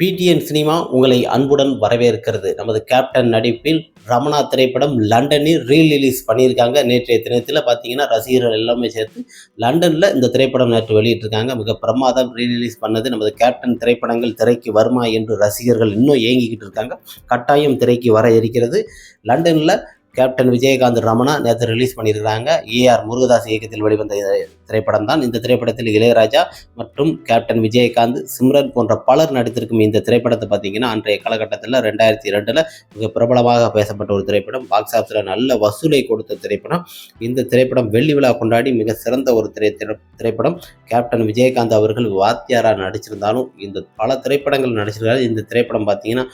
PTN cinema உங்களை அன்புடன் வரவேற்கிறது. நமது கேப்டன் நடிப்பில் ரமணா திரைப்படம் லண்டனில் ரீ ரிலீஸ் பண்ணியிருக்காங்க. நேற்றைய தினத்தில் பார்த்தீங்கன்னா ரசிகர்கள் எல்லாமே சேர்த்து லண்டனில் இந்த திரைப்படம் நேற்று வெளியிட்டிருக்காங்க. மிக பிரமாதம் ரீ ரிலீஸ் பண்ணது. நமது கேப்டன் திரைப்படங்கள் திரைக்கு வருமா என்று ரசிகர்கள் இன்னும் ஏங்கிக்கிட்டு இருக்காங்க. கட்டாயம் திரைக்கு வர இருக்கிறது. லண்டனில் கேப்டன் விஜயகாந்த் ரமணா நேற்று ரிலீஸ் பண்ணியிருக்கிறாங்க. ஏஆர் முருகதாஸ் இயக்கத்தில் வெளிவந்த திரைப்படம் தான் இந்த திரைப்படத்தில் இளையராஜா மற்றும் கேப்டன் விஜயகாந்த் சிம்ரன் போன்ற பலர் நடித்திருக்கும் இந்த திரைப்படத்தை பார்த்தீங்கன்னா அன்றைய காலகட்டத்தில் ரெண்டாயிரத்தி ரெண்டில் மிக பிரபலமாக பேசப்பட்ட ஒரு திரைப்படம். பாக்ஸ் ஆஃபீஸில் நல்ல வசூலை கொடுத்த திரைப்படம். இந்த திரைப்படம் வெள்ளி விழா கொண்டாடி மிக சிறந்த ஒரு திரை திரை- திரைப்படம். கேப்டன் விஜயகாந்த் அவர்கள் வாத்தியாராக நடிச்சிருந்தாலும் இந்த பல திரைப்படங்கள் நடிச்சிருக்காரு இந்த திரைப்படம் பார்த்தீங்கன்னா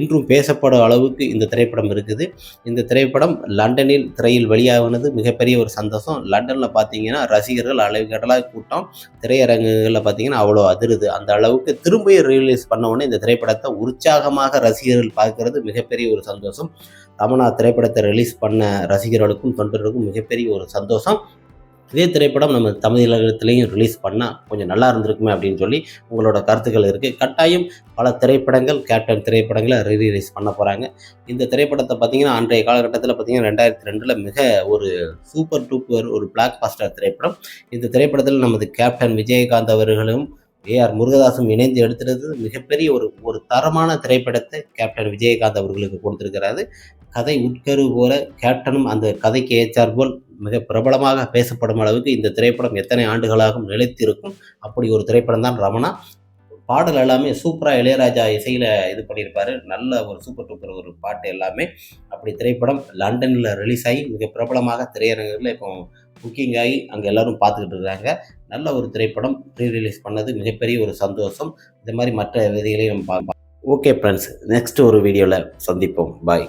இன்றும் பேசப்படும் அளவுக்கு இந்த திரைப்படம் இருக்குது. இந்த திரைப்படம் லண்டனில் திரையில் வெளியாகினது. மிகப்பெரிய ஒரு சந்தோஷம். லண்டனில் பார்த்தீங்கன்னா ரசிகர்கள் அளவுக்கடலாக கூட்டம். திரையரங்குகளில் பார்த்தீங்கன்னா அவ்வளோ அதிருது. அந்த அளவுக்கு திரும்பவும் ரிலீஸ் பண்ணவுடனே இந்த திரைப்படத்தை உற்சாகமாக ரசிகர்கள் பார்க்கறது மிகப்பெரிய ஒரு சந்தோஷம். ரமணா திரைப்படத்தை ரிலீஸ் பண்ண ரசிகர்களுக்கும் தொண்டர்களுக்கும் மிகப்பெரிய ஒரு சந்தோஷம். இதே திரைப்படம் நம்ம தமிழகத்திலையும் ரிலீஸ் பண்ணால் கொஞ்சம் நல்லா இருந்திருக்குமே அப்படின்னு சொல்லி உங்களோட கருத்துக்கள் இருக்குது கட்டாயம் பல திரைப்படங்கள் கேப்டன் திரைப்படங்களை ரீரிலீஸ் பண்ண போகிறாங்க இந்த திரைப்படத்தை பார்த்தீங்கன்னா அன்றைய காலகட்டத்தில் பார்த்தீங்கன்னா ரெண்டாயிரத்தி ரெண்டில் மிக ஒரு சூப்பர் டூப்பர் ஒரு பிளாக் பாஸ்டர் திரைப்படம். இந்த திரைப்படத்தில் நமது கேப்டன் விஜயகாந்த் அவர்களும் ஏஆர் முருகதாசும் இணைந்து எடுத்துறது மிகப்பெரிய ஒரு ஒரு தரமான திரைப்படத்தை கேப்டன் விஜயகாந்த் அவர்களுக்கு கொடுத்துருக்கிறாரு. கதை உட்கரு போல கேப்டனும் அந்த கதைக்கு ஏற்றார் போல் மிக பிரபலமாக பேசப்படும் அளவுக்கு இந்த திரைப்படம் எத்தனை ஆண்டுகளாகவும் நிலைத்திருக்கும். அப்படி ஒரு திரைப்படம் தான் ரமணா. பாடல் எல்லாமே சூப்பராக இளையராஜா இசையில் இது பண்ணியிருப்பார். நல்ல ஒரு சூப்பர் டூப்பர் ஒரு பாட்டு எல்லாமே. அப்படி திரைப்படம் லண்டனில் ரிலீஸ் ஆகி மிக பிரபலமாக திரையரங்குகளில் இப்போ புக்கிங் ஆகி அங்கே எல்லாரும் பார்த்துக்கிட்டு இருக்கிறாங்க நல்ல ஒரு திரைப்படம் ப்ரீ ரிலீஸ் பண்ணது. மிகப்பெரிய ஒரு சந்தோஷம். இந்த மாதிரி மற்ற விதிகளையும் நம்ம பார்ப்போம் ஓகே ஃப்ரெண்ட்ஸ் நெக்ஸ்ட் ஒரு வீடியோவில் சந்திப்போம். பாய்